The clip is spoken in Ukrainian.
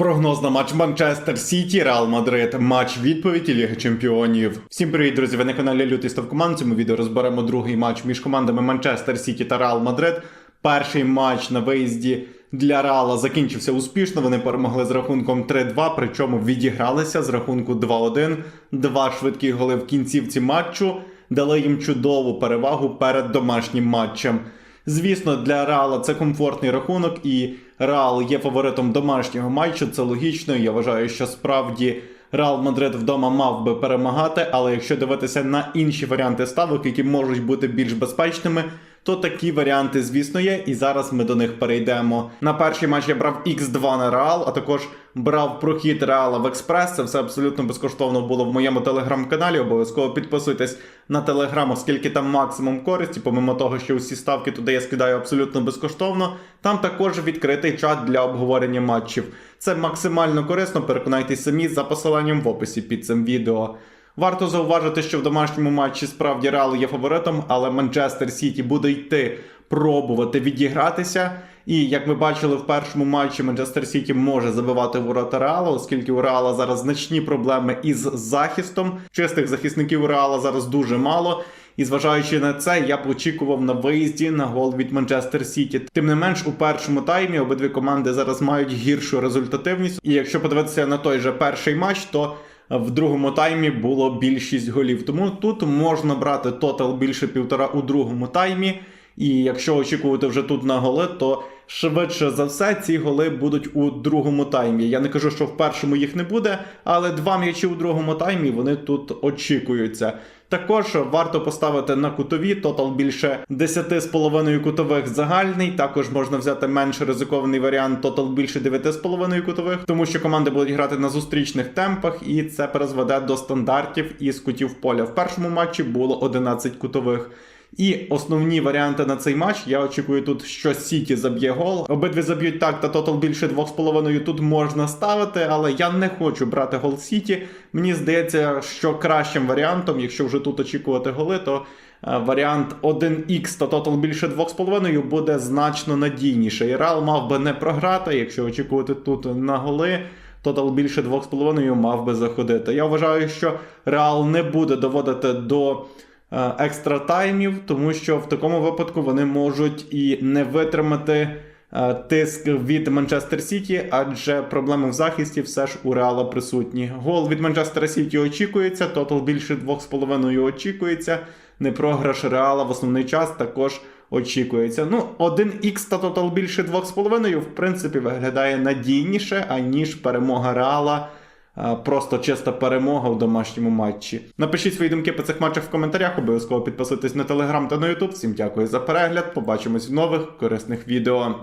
Прогноз на матч Манчестер Сіті, Реал Мадрид, матч відповіді Ліги Чемпіонів. Всім привіт, друзі! Ви на каналі Лютий Ставкоман. В цьому відео розберемо другий матч між командами Манчестер Сіті та Реал Мадрид. Перший матч на виїзді для Реала закінчився успішно. Вони перемогли з рахунком 3-2, причому відігралися з рахунку 2-1. Два швидкі голи в кінцівці матчу дали їм чудову перевагу перед домашнім матчем. Звісно, для Реала це комфортний рахунок, і Реал є фаворитом домашнього матчу. Це логічно. Я вважаю, що справді Реал Мадрид вдома мав би перемагати. Але якщо дивитися на інші варіанти ставок, які можуть бути більш безпечними, то такі варіанти, звісно, є. І зараз ми до них перейдемо. На перший матч я брав X2 на Реал, а також брав прохід Реала в Експрес. Це все абсолютно безкоштовно було в моєму телеграм-каналі. Обов'язково підписуйтесь на телеграм, оскільки там максимум користі, помимо того, що усі ставки туди я скидаю абсолютно безкоштовно. Там також відкритий чат для обговорення матчів. Це максимально корисно. Переконайтесь самі за посиланням в описі під цим відео. Варто зауважити, що в домашньому матчі справді Реал є фаворитом, але Манчестер Сіті буде йти пробувати відігратися. І як ми бачили в першому матчі, Манчестер Сіті може забивати ворота Реала, оскільки у Реала зараз значні проблеми із захистом. Чистих захисників Реала зараз дуже мало. І зважаючи на це, я б очікував на виїзді на гол від Манчестер Сіті. Тим не менш, у першому таймі обидві команди зараз мають гіршу результативність. І якщо подивитися на той же перший матч, то в другому таймі було більшість голів. Тому тут можна брати тотал більше півтора у другому таймі. І якщо очікувати вже тут на голи, то швидше за все ці голи будуть у другому таймі. Я не кажу, що в першому їх не буде, але два м'ячі у другому таймі вони тут очікуються. Також варто поставити на кутові тотал більше 10,5 кутових загальний. Також можна взяти менш ризикований варіант тотал більше 9,5 кутових, тому що команди будуть грати на зустрічних темпах, і це призведе до стандартів із кутів поля. В першому матчі було 11 кутових. І основні варіанти на цей матч. Я очікую тут, що Сіті заб'є гол. Обидві заб'ють так, та тотал більше 2,5 тут можна ставити, але я не хочу брати гол Сіті. Мені здається, що кращим варіантом, якщо вже тут очікувати голи, то е, варіант 1х та тотал більше 2,5 буде значно надійніший. Реал мав би не програти, якщо очікувати тут на голи. Тотал більше 2,5 мав би заходити. Я вважаю, що Реал не буде доводити до екстра таймів, тому що в такому випадку вони можуть і не витримати е, тиск від Манчестер Сіті, адже проблеми в захисті все ж у Реала присутні. Гол від Манчестера Сіті очікується, тотал більше 2,5 очікується. Не програш Реала в основний час також очікується. Ну, 1х та тотал більше 2,5, в принципі, виглядає надійніше, аніж перемога Реала. Просто чиста перемога в домашньому матчі. Напишіть свої думки по цих матчах в коментарях. Обов'язково підписуйтесь на телеграм та на ютуб. Всім дякую за перегляд. Побачимось в нових корисних відео.